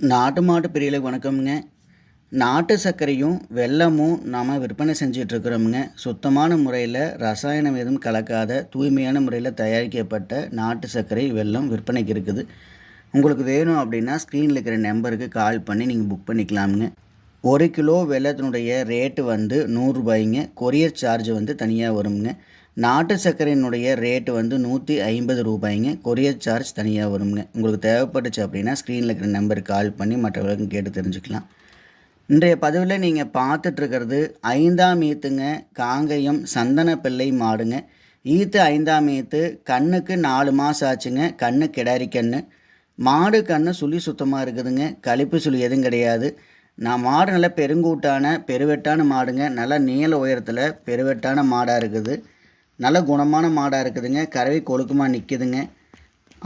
நாட்டு மாட்டு பிரியலுக்கு வணக்கம்ங்க. நாட்டு சர்க்கரையும் வெல்லமும் நாம் விற்பனை செஞ்சிட்ருக்குறோமுங்க. சுத்தமான முறையில் ரசாயனம் எதுவும் கலக்காத தூய்மையான முறையில் தயாரிக்கப்பட்ட நாட்டு சர்க்கரை வெல்லம் விற்பனைக்கு இருக்குது. உங்களுக்கு வேணும் அப்படின்னா ஸ்க்ரீனில் இருக்கிற நம்பருக்கு கால் பண்ணி நீங்கள் புக் பண்ணிக்கலாமுங்க. ஒரு கிலோ வெல்லத்தினுடைய ரேட்டு வந்து நூறுரூபாய்ங்க கொரியர் சார்ஜ் வந்து தனியாக வருங்க நாட்டு சர்க்கரையினுடைய ரேட்டு வந்து நூற்றி ஐம்பது ரூபாய்ங்க. கொரியர் சார்ஜ் தனியாக வருங்க உங்களுக்கு தேவைப்பட்டுச்சு அப்படின்னா ஸ்க்ரீனில் இருக்கிற நம்பருக்கு கால் பண்ணி மற்றவர்களுக்கும் கேட்டு தெரிஞ்சுக்கலாம். இன்றைய பதிவில் நீங்கள் பார்த்துட்ருக்கிறது ஐந்தாம் ஈத்துங்க காங்கயம் சந்தன பிள்ளை மாடுங்க. ஈத்து ஐந்தாம் ஈத்து கண்ணுக்கு நாலு மாதம் ஆச்சுங்க. கண்ணு கிடாரி கண்ணு. மாடு கண்ணு சுழி சுத்தமாக இருக்குதுங்க. கழிப்பு சுழி எதுவும் கிடையாது. நான் மாடு நல்லா பெருங்கூட்டான பெருவெட்டான மாடுங்க. நல்லா நீள உயரத்தில் பெருவெட்டான மாடாக இருக்குது. நல்ல குணமான மாடாக இருக்குதுங்க. கறவை கொழுக்கமாக நிற்குதுங்க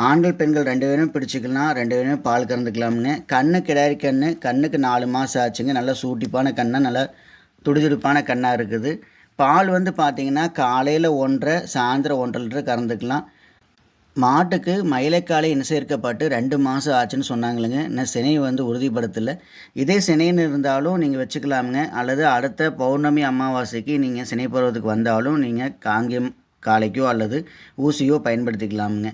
ஆண்கள் பெண்கள் ரெண்டு பேரும் பிடிச்சிக்கலாம் ரெண்டு பேரும் பால் கறந்துக்கலாமுங்க கண்ணு கிடாரி கண்ணு கண்ணுக்கு நாலு மாதம் ஆச்சுங்க. நல்ல சூட்டிப்பான கண்ணாக நல்லா துடிதுடுப்பான கண்ணாக இருக்குது. பால் வந்து பார்த்திங்கன்னா காலையில் ஒன்றரை சாயந்தரம் ஒன்றரை லிட்டர் கறந்துக்கலாம். மாட்டுக்கு மயிலைக்காலை இன சேர்க்கப்பட்டு ரெண்டு மாதம் ஆச்சுன்னு சொன்னாங்களுங்க. இன்னும் சினை வந்து உறுதிப்படுத்தலை. இதே சினைன்னு இருந்தாலும் நீங்கள் வச்சுக்கலாமுங்க. அல்லது அடுத்த பௌர்ணமி அமாவாசைக்கு நீங்கள் சினை பருவத்துக்கு வந்தாலும் நீங்கள் காங்கியம் காளைக்கோ அல்லது ஊசியோ பயன்படுத்திக்கலாமுங்க.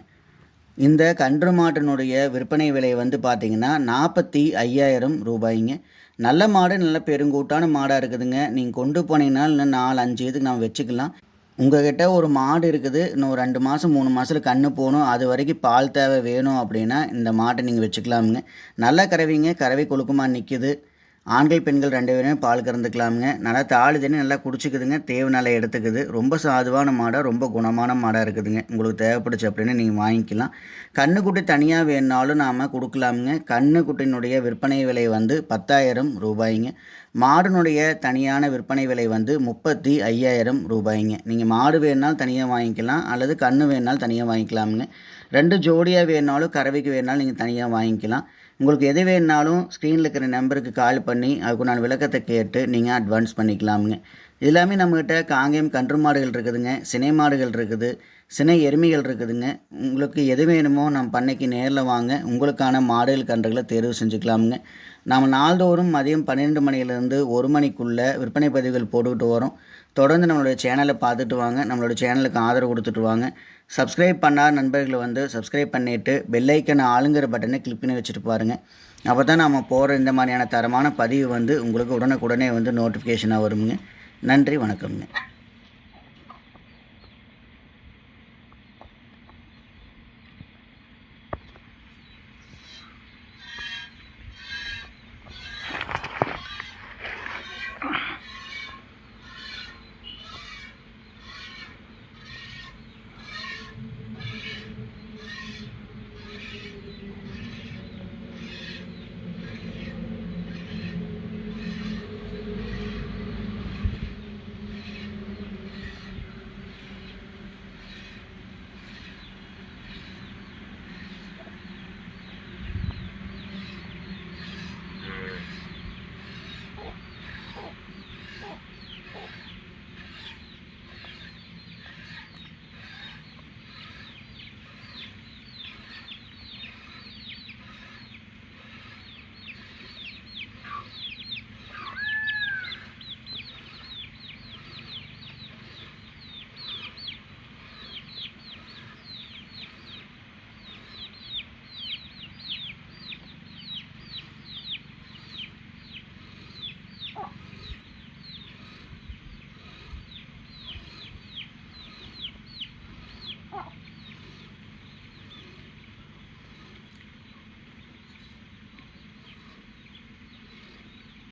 இந்த கன்று மாட்டினுடைய விற்பனை விலை வந்து பார்த்திங்கன்னா நாற்பத்தி ஐயாயிரம் ரூபாய்ங்க. நல்ல மாடு நல்ல பெருங்கூட்டான மாடாக இருக்குதுங்க. நீங்கள் கொண்டு போனீங்கன்னா இன்னும் நாலு அஞ்சு இதுக்கு நான் வச்சுக்கலாம். உங்ககிட்ட ஒரு மாடு இருக்குது. இன்னும் ரெண்டு மாதம் மூணு மாதத்தில் கன்று போகணும். அது வரைக்கும் பால் தேவை வேணும் அப்படின்னா இந்த மாட்டை நீங்கள் வச்சுக்கலாமுங்க. நல்லா கறவைங்க. கறவை கொழுக்கமாக நிற்கிது ஆண்கள் பெண்கள் ரெண்டு பேருமே பால் கறந்துக்கலாமுங்க. நல்லா தாலி தண்ணி நல்லா குடிச்சிக்குதுங்க. தேவை நல்லா எடுத்துக்குது. ரொம்ப சாதுவான மாடாக ரொம்ப குணமான மாடாக இருக்குதுங்க. உங்களுக்கு தேவைப்படுச்சு அப்படின்னு நீங்கள் வாங்கிக்கலாம். கண்ணுக்குட்டி தனியாக வேணுனாலும் நாம் கொடுக்கலாமுங்க. கண்ணுக்குட்டினுடைய விற்பனை விலை வந்து பத்தாயிரம் ரூபாய்ங்க. மாடுனுடைய தனியான விற்பனை விலை வந்து முப்பத்தி ஐயாயிரம் ரூபாய்ங்க. நீங்கள் மாடு வேணுனாலும் தனியாக வாங்கிக்கலாம். அல்லது கன்று வேணுனாலும் தனியாக வாங்கிக்கலாமுங்க. ரெண்டு ஜோடியாக வேணுனாலும் கறவைக்கு வேணுனாலும் நீங்கள் தனியாக வாங்கிக்கலாம். உங்களுக்கு எது வேணுனாலும் ஸ்க்ரீனில் இருக்கிற நம்பருக்கு கால் பண்ணி அதுக்கு நான் விளக்கத்தை கேட்டு நீங்கள் அட்வான்ஸ் பண்ணிக்கலாமுங்க. இதெல்லாமே நம்மக்கிட்ட காங்கேயம் கன்று மாடுகள் இருக்குதுங்க சினை மாடுகள் இருக்குது சினை எருமைகள் இருக்குதுங்க. உங்களுக்கு எது வேணுமோ நம்ம பண்ணைக்கு நேரில் வாங்க உங்களுக்கான மாடுகள் கன்றுகளை தேர்வு செஞ்சுக்கலாமுங்க. நாம் நாள்தோறும் மதியம் பன்னிரெண்டு மணிலேருந்து ஒரு மணிக்குள்ளே விற்பனை பதிவுகள் போட்டுக்கிட்டு வரோம். தொடர்ந்து நம்மளுடைய சேனலை பார்த்துட்டு வாங்க நம்மளோட சேனலுக்கு ஆதரவு கொடுத்துட்டு வாங்க. சப்ஸ்கிரைப் பண்ணாத நண்பர்களை வந்து சப்ஸ்கிரைப் பண்ணிவிட்டு பெல்லைக்கன் ஆளுங்கிற பட்டனை கிளிக் பண்ணி வச்சுட்டு பாருங்கள் அப்போ தான் நம்ம போகிற இந்த மாதிரியான தரமான பதிவு வந்து உங்களுக்கு உடனுக்குடனே வந்து நோட்டிஃபிகேஷனாக வருங்க நன்றி வணக்கம்ங்க.